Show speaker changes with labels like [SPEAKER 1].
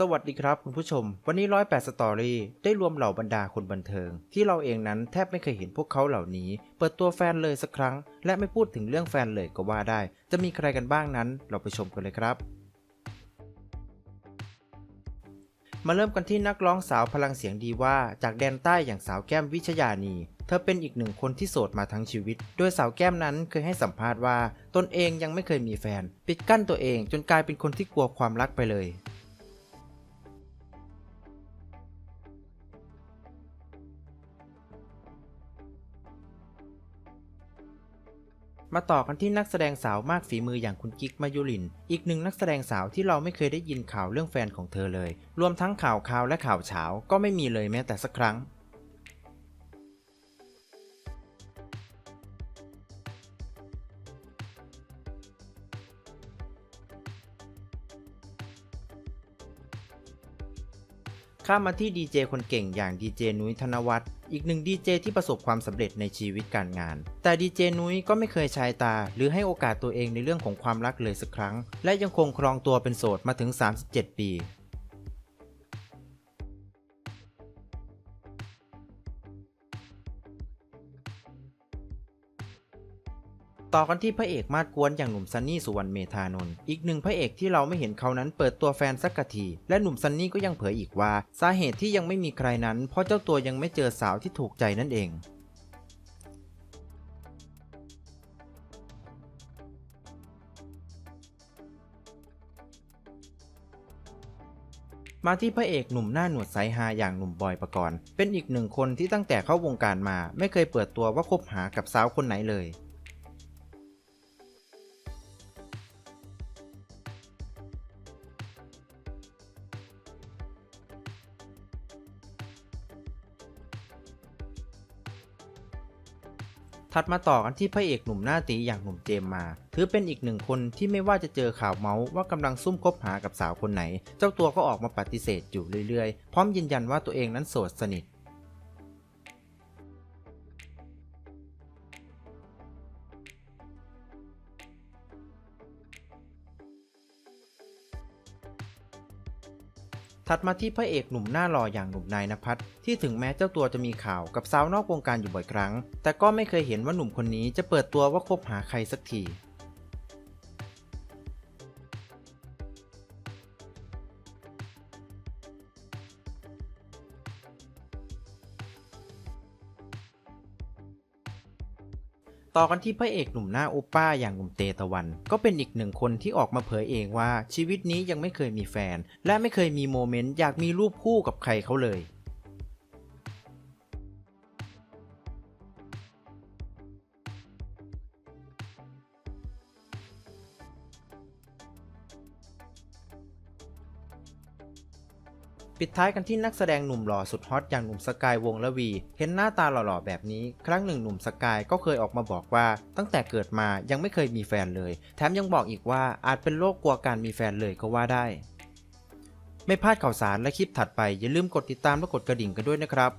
[SPEAKER 1] สวัสดีครับคุณผู้ชม วันนี้ร้อยแปดสตอรี่ได้รวมเหล่าบรรดาคนบันเทิง ที่เราเองนั้นแทบไม่เคยเห็นพวกเขาเหล่านี้ เปิดตัวแฟนเลยสักครั้ง และไม่พูดถึงเรื่องแฟนเลยก็ว่าได้ จะมีใครกันบ้างนั้น เราไปชมกันเลยครับ มาเริ่มกันที่นักร้องสาวพลังเสียงดีว่าจากแดนใต้อย่างสาวแก้มวิชยานีเธอเป็นอีกหนึ่งคนที่โสดมาทั้งชีวิต โดยสาวแก้มนั้นเคยให้สัมภาษณ์ว่า ตนเองยังไม่เคยมีแฟน ปิดกั้นตัวเองจนกลายเป็นคนที่กลัวความรักไปเลย มาต่อกันที่นักแสดงสาวมากฝีมืออย่างคุณกิ๊กมายุริน อีกหนึ่งนักแสดงสาวที่เราไม่เคยได้ยินข่าวเรื่องแฟนของเธอเลย รวมทั้งข่าวคาวและข่าวเช้าก็ไม่มีเลยแม้แต่สักครั้ง ข้ามาที่ดีเจคนเก่งอย่างดีเจนุ้ยธนวัฒน์อีกหนึ่งดีเจที่ประสบความสำเร็จในชีวิตการงาน แต่ดีเจนุ้ยก็ไม่เคยชายตา หรือให้โอกาสตัวเองในเรื่องของความรักเลยสักครั้ง และยังคงครองตัวเป็นโสดมาถึง 37 ปี ต่อกันที่พระเอกมาดกวนอย่างหนุ่มซันนี่สุวรรณเมธานนท์อีกหนึ่งพระเอกที่เราไม่เห็นเขานั้นเปิดตัวแฟนสักกะทีและหนุ่มซันนี่ก็ยังเผยอีกว่า สาเหตุที่ยังไม่มีใครนั้น เพราะเจ้าตัวยังไม่เจอสาวที่ถูกใจนั่นเองมาที่พระเอกหนุ่มหน้าหนวดสายฮาอย่างหนุ่มบอยปกรณ์ เป็นอีกหนึ่งคนที่ตั้งแต่เข้าวงการมา ไม่เคยเปิดตัวว่าคบหากับสาวคนไหนเลย ถัดมาต่อกันที่พระเอกหนุ่มหน้าตีอย่างหนุ่มเจมมา ถือเป็นอีกหนึ่งคนที่ไม่ว่าจะเจอข่าวเมาส์ว่ากำลังซุ่มคบหากับสาวคนไหน เจ้าตัวก็ออกมาปฏิเสธอยู่เรื่อยๆ พร้อมยืนยันว่าตัวเองนั้นโสดสนิท ถัดมาที่พระเอกหนุ่มหน้าหล่ออย่างหนุ่มนายนภัสที่ถึงแม้เจ้าตัวจะมีข่าวกับสาวนอกวงการอยู่บ่อยครั้ง แต่ก็ไม่เคยเห็นว่าหนุ่มคนนี้จะเปิดตัวว่าคบหาใครสักที ต่อกันที่พระเอกหนุ่มหน้าโอป้าอย่างหนุ่มเตตะวัน ก็เป็นอีกหนึ่งคนที่ออกมาเผยเองว่าชีวิตนี้ยังไม่เคยมีแฟน และไม่เคยมีโมเมนต์อยากมีรูปคู่กับใครเขาเลย ปิดท้ายกันที่นักแสดงหนุ่มหล่อสุดฮอตอย่างหนุ่มสกายวงละวี เห็นหน้าตาหล่อๆแบบนี้ ครั้งหนึ่งหนุ่มสกายก็เคยออกมาบอกว่า ตั้งแต่เกิดมายังไม่เคยมีแฟนเลย แถมยังบอกอีกว่าอาจเป็นโรคกลัวการมีแฟนเลยก็ว่าได้ ไม่พลาดข่าวสารและคลิปถัดไปอย่าลืมกดติดตามและกดกระดิ่งกันด้วยนะครับ